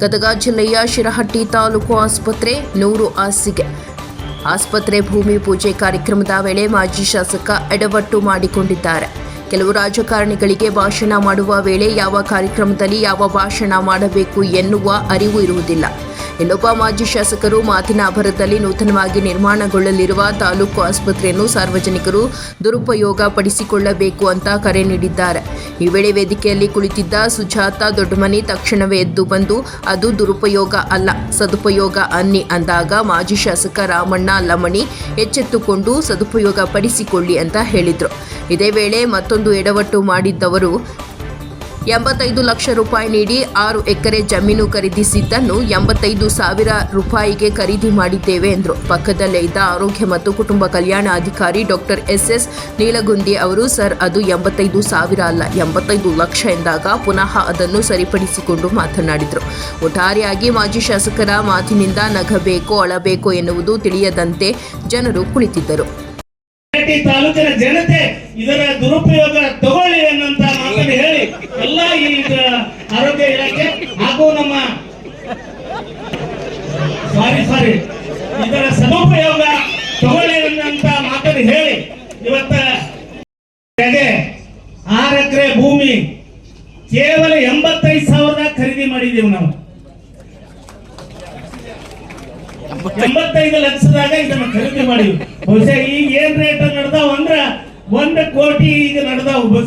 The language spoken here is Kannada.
ಗದಗ ಜಿಲ್ಲೆಯ ಶಿರಹಟ್ಟಿ ತಾಲೂಕು ಆಸ್ಪತ್ರೆ ನೂರು ಹಾಸಿಗೆ. ಆಸ್ಪತ್ರೆ ಭೂಮಿ ಪೂಜೆ ಕಾರ್ಯಕ್ರಮದ ವೇಳೆ ಮಾಜಿ ಶಾಸಕ ಎಡವಟ್ಟು ಮಾಡಿಕೊಂಡಿದ್ದಾರೆ. ಕೆಲವು ರಾಜಕಾರಣಿಗಳಿಗೆ ಭಾಷಣ ಮಾಡುವ ವೇಳೆ ಯಾವ ಕಾರ್ಯಕ್ರಮದಲ್ಲಿ ಯಾವ ಭಾಷಣ ಮಾಡಬೇಕು ಎನ್ನುವ ಅರಿವು ಇರುವುದಿಲ್ಲ. ಇಲ್ಲೊಬ್ಬ ಮಾಜಿ ಶಾಸಕರು ಮಾತಿನ ಅಭರದಲ್ಲಿ ನೂತನವಾಗಿ ನಿರ್ಮಾಣಗೊಳ್ಳಲಿರುವ ತಾಲೂಕು ಆಸ್ಪತ್ರೆಯನ್ನು ಸಾರ್ವಜನಿಕರು ದುರುಪಯೋಗ ಪಡಿಸಿಕೊಳ್ಳಬೇಕು ಅಂತ ಕರೆ ನೀಡಿದ್ದಾರೆ. ಈ ವೇಳೆ ವೇದಿಕೆಯಲ್ಲಿ ಕುಳಿತಿದ್ದ ಸುಜಾತ ದೊಡ್ಡಮನಿ ತಕ್ಷಣವೇ ಎದ್ದು ಬಂದು, ಅದು ದುರುಪಯೋಗ ಅಲ್ಲ, ಸದುಪಯೋಗ ಅನ್ನಿ ಅಂದಾಗ ಮಾಜಿ ಶಾಸಕ ರಾಮಣ್ಣ ಲಮಣಿ ಎಚ್ಚೆತ್ತುಕೊಂಡು ಸದುಪಯೋಗ ಪಡಿಸಿಕೊಳ್ಳಿ ಅಂತ ಹೇಳಿದರು. ಇದೇ ವೇಳೆ ಮತ್ತೊಂದು ಎಡವಟ್ಟು ಮಾಡಿದ್ದವರು ಎಂಬತ್ತೈದು ಲಕ್ಷ ರೂಪಾಯಿ ನೀಡಿ ಆರು ಎಕರೆ ಜಮೀನು ಖರೀದಿಸಿದ್ದನ್ನು ಎಂಬತ್ತೈದು ಸಾವಿರ ರೂಪಾಯಿಗೆ ಖರೀದಿ ಮಾಡಿದ್ದೇವೆ ಎಂದರು. ಪಕ್ಕದಲ್ಲೇ ಇದ್ದ ಆರೋಗ್ಯ ಮತ್ತು ಕುಟುಂಬ ಕಲ್ಯಾಣ ಅಧಿಕಾರಿ ಡಾಕ್ಟರ್ ಎಸ್ ಎಸ್ ನೀಲಗುಂದಿ ಅವರು, ಸರ್, ಅದು ಎಂಬತ್ತೈದು ಸಾವಿರ ಅಲ್ಲ. ಎಂಬತ್ತೈದು ಲಕ್ಷ ಎಂದಾಗ ಪುನಃ ಅದನ್ನು ಸರಿಪಡಿಸಿಕೊಂಡು ಮಾತನಾಡಿದರು. ಒಟ್ಟಾರೆಯಾಗಿ ಮಾಜಿ ಶಾಸಕರ ಮಾತಿನಿಂದ ನಗಬೇಕೋ, ಅಳಬೇಕೋ ಎನ್ನುವುದು ತಿಳಿಯದಂತೆ ಜನರು ಕುಳಿತಿದ್ದರು ಈ ತಾಲೂಕಿನ ಜನತೆ ಇದರ ದುರುಪಯೋಗ ತಗೊಳ್ಳಿ ಅನ್ನಂತ ಮಾತನ್ನು ಹೇಳಿ ಎಲ್ಲ ಈಗ ಆರೋಗ್ಯ ಇಲಾಖೆ ಹಾಗೂ ನಮ್ಮ ಸಾರಿ ಸಾರಿ. ಇದರ ಸದುಪಯೋಗ ತಗೊಳ್ಳಿ ಅಂತ ಮಾತನ್ನು ಹೇಳಿ ಇವತ್ತ ಆರು ಎಕರೆ ಭೂಮಿ ಕೇವಲ ಎಂಬತ್ತೈದು ಸಾವಿರದ ಖರೀದಿ ಮಾಡಿದೀವಿ ನಾವು. ಎಂಬತ್ತೈದು ಲಕ್ಷದಾಗ ಇದನ್ನ ಖರೀದಿ ಮಾಡಿವಿ ಬಹುಶಃ ಈಗ ಏನ್ ರೇಟ್ ನಡೆದಾವ ಅಂದ್ರ ಒಂದ್ ಕೋಟಿ ಈಗ ನಡೆದಾವ. ಬಹುಶಃ